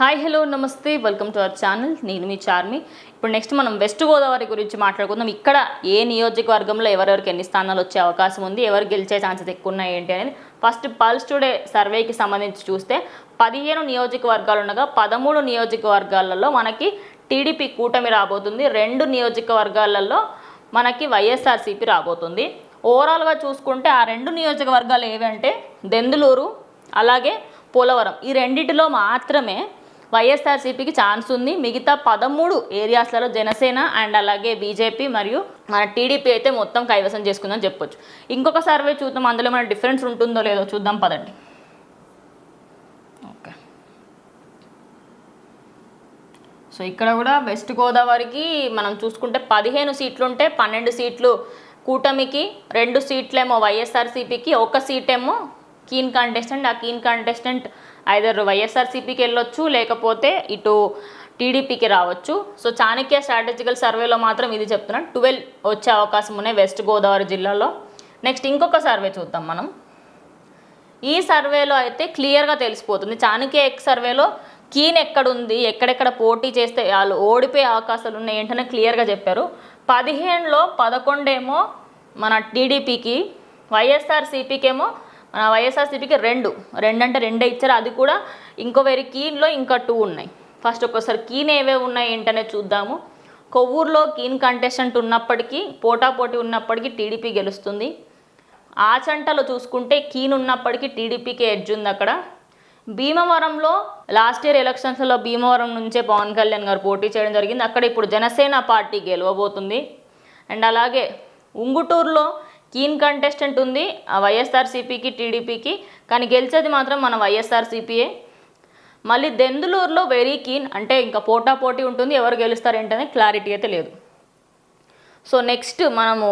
Hi hello నమస్తే welcome to our channel నేను మీ చార్మి. ఇప్పుడు నెక్స్ట్ మనం వెస్ట్ గోదావరి గురించి మాట్లాడుకుందాం. ఇక్కడ ఏ నియోజకవర్గంలో ఎవరెవరికి ఎన్ని స్థానాలు వచ్చే అవకాశం ఉంది ఎవరు గెలిచే ఛాన్సెస్ ఎక్కువ ఉన్నాయి ఏంటి అనేది ఫస్ట్ పల్స్ టుడే సర్వేకి సంబంధించి చూస్తే పదిహేను నియోజకవర్గాలు ఉండగా పదమూడు నియోజకవర్గాలలో మనకి టీడీపీ కూటమి రాబోతుంది. రెండు నియోజకవర్గాలలో మనకి వైఎస్ఆర్సీపీ రాబోతుంది. ఓవరాల్గా చూసుకుంటే ఆ రెండు నియోజకవర్గాలు ఏవంటే దెందులూరు అలాగే పోలవరం. ఈ రెండిటిలో మాత్రమే వైఎస్ఆర్సీపీకి ఛాన్స్ ఉంది. మిగతా పదమూడు ఏరియాస్లలో జనసేన అండ్ అలాగే బీజేపీ మరియు మన టీడీపీ అయితే మొత్తం కైవసం చేసుకుందని చెప్పొచ్చు. ఇంకొక సర్వే చూద్దాం. అందులో మన డిఫరెన్స్ ఉంటుందో లేదో చూద్దాం పదండి. ఓకే. సో ఇక్కడ కూడా వెస్ట్ గోదావరికి మనం చూసుకుంటే పదిహేను సీట్లు ఉంటే పన్నెండు సీట్లు కూటమికి రెండు సీట్లేమో వైఎస్ఆర్సీపీకి ఒక సీటేమో కీన్ కంటెస్టెంట్ ఆ కీన్ కంటెస్టెంట్ ఐదర్ వైఎస్ఆర్సీపీకి వెళ్ళొచ్చు లేకపోతే ఇటు టీడీపీకి రావచ్చు. సో చాణక్య స్ట్రాటజికల్ సర్వేలో మాత్రం ఇది చెప్తున్నాను. ట్వెల్వ్ వచ్చే అవకాశం ఉన్నాయి వెస్ట్ గోదావరి జిల్లాలో. నెక్స్ట్ ఇంకొక సర్వే చూద్దాం మనం. ఈ సర్వేలో అయితే క్లియర్గా తెలిసిపోతుంది. చాణక్య ఎక్స్ సర్వేలో కీన్ ఎక్కడుంది ఎక్కడెక్కడ పోటీ చేస్తే వాళ్ళు ఓడిపోయే అవకాశాలు ఉన్నాయి ఏంటనే క్లియర్గా చెప్పారు. పదిహేనులో పదకొండేమో మన టీడీపీకి వైఎస్ఆర్సీపీకేమో మన వైఎస్ఆర్సీపీకి రెండు రెండు. అంటే రెండే ఇచ్చారు. అది కూడా ఇంకో వేరే కీన్లో ఇంకా టూ ఉన్నాయి. ఫస్ట్ ఒక్కసారి కీన్ ఏవేవి ఉన్నాయి ఏంటనే చూద్దాము. కొవ్వూరులో కీన్ కంటెస్టెంట్ ఉన్నప్పటికీ పోటాపోటీ ఉన్నప్పటికీ టీడీపీ గెలుస్తుంది. ఆచంటలో చూసుకుంటే కీన్ ఉన్నప్పటికీ టీడీపీకి ఎడ్జ్ ఉంది అక్కడ. భీమవరంలో లాస్ట్ ఇయర్ ఎలక్షన్స్లో భీమవరం నుంచే పవన్ కళ్యాణ్ గారు పోటీ చేయడం జరిగింది. అక్కడ ఇప్పుడు జనసేన పార్టీ గెలవబోతుంది. అండ్ అలాగే ఉంగుటూరులో కీన్ కంటెస్టెంట్ ఉంది ఆ వైఎస్ఆర్సీపీకి టీడీపీకి. కానీ గెలిచేది మాత్రం మన వైఎస్ఆర్సీపీయే. మళ్ళీ దెందులూరులో వెరీ కీన్ అంటే ఇంకా పోటా పోటీ ఉంటుంది ఎవరు గెలుస్తారు ఏంటనే క్లారిటీ అయితే లేదు. సో నెక్స్ట్ మనము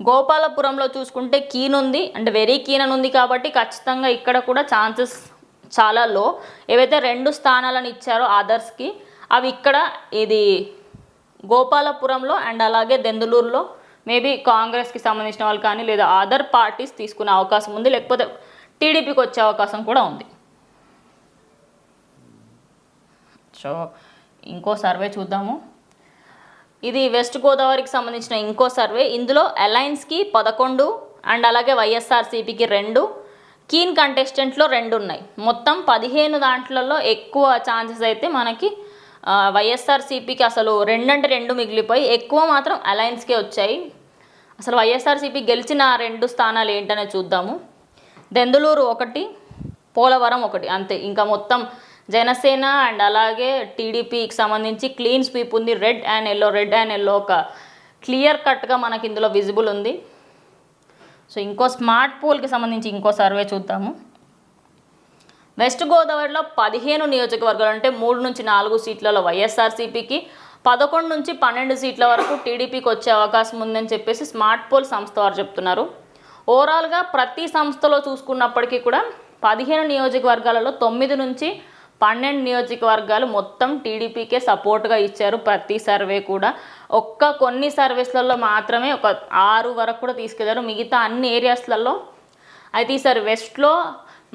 గోపాలపురంలో చూసుకుంటే కీన్ ఉంది అంటే వెరీ కీన్ అని ఉంది కాబట్టి ఖచ్చితంగా ఇక్కడ కూడా ఛాన్సెస్ చాలా లో ఏవైతే రెండు స్థానాలను ఇచ్చారో అదర్స్కి అవి ఇక్కడ ఇది గోపాలపురంలో అండ్ అలాగే దెందులూరులో మేబీ కాంగ్రెస్కి సంబంధించిన వాళ్ళు కానీ లేదా అదర్ పార్టీస్ తీసుకునే అవకాశం ఉంది లేకపోతే టీడీపీకి వచ్చే అవకాశం కూడా ఉంది. సో ఇంకో సర్వే చూద్దాము. ఇది వెస్ట్ గోదావరికి సంబంధించిన ఇంకో సర్వే. ఇందులో అలయన్స్కి పదకొండు అండ్ అలాగే వైఎస్ఆర్సీపీకి రెండు కీన్ కంటెస్టెంట్లో రెండు ఉన్నాయి మొత్తం పదిహేను దాంట్లలో ఎక్కువ ఛాన్సెస్ అయితే మనకి వైఎస్ఆర్సీపీకి అసలు రెండంటే రెండు మిగిలిపోయి ఎక్కువ మాత్రం అలయన్స్కే వచ్చాయి. అసలు వైఎస్ఆర్సీపీ గెలిచిన ఆ రెండు స్థానాలు ఏంటనే చూద్దాము. దెందులూరు ఒకటి పోలవరం ఒకటి అంతే. ఇంకా మొత్తం జనసేన అండ్ అలాగే టీడీపీకి సంబంధించి క్లీన్ స్వీప్ ఉంది. Red and yellow red and yellow ఒక క్లియర్ కట్గా మనకి ఇందులో విజిబుల్ ఉంది. సో ఇంకో స్మార్ట్ పోల్కి సంబంధించి ఇంకో సర్వే చూద్దాము. వెస్ట్ గోదావరిలో పదిహేను నియోజకవర్గాలు అంటే మూడు నుంచి నాలుగు సీట్లలో వైఎస్ఆర్సీపీకి పదకొండు నుంచి పన్నెండు సీట్ల వరకు టీడీపీకి వచ్చే అవకాశం ఉందని చెప్పేసి స్మార్ట్ పోల్ సంస్థ వారు చెప్తున్నారు. ఓవరాల్గా ప్రతి సంస్థలో చూసుకున్నప్పటికీ కూడా పదిహేను నియోజకవర్గాలలో తొమ్మిది నుంచి పన్నెండు నియోజకవర్గాలు మొత్తం టీడీపీకే సపోర్ట్గా ఇచ్చారు ప్రతి సర్వే కూడా. ఒక్క కొన్ని సర్వీస్లలో మాత్రమే ఒక ఆరు వరకు కూడా తీసుకెళ్ళారు. మిగతా అన్ని ఏరియాస్లలో అయితే ఈసారి వెస్ట్లో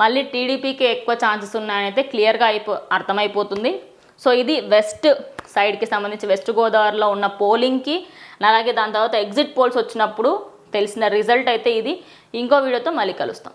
మళ్ళీ టీడీపీకి ఎక్కువ ఛాన్సెస్ ఉన్నాయని అయితే క్లియర్గా అయిపో అర్థమైపోతుంది. సో ఇది వెస్ట్ సైడ్కి సంబంధించి వెస్ట్ గోదావరిలో ఉన్న పోలింగ్కి అలాగే దాని తర్వాత ఎగ్జిట్ పోల్స్ వచ్చినప్పుడు తెలిసిన రిజల్ట్ అయితే ఇది. ఇంకో వీడియోతో మళ్ళీ కలుస్తాం.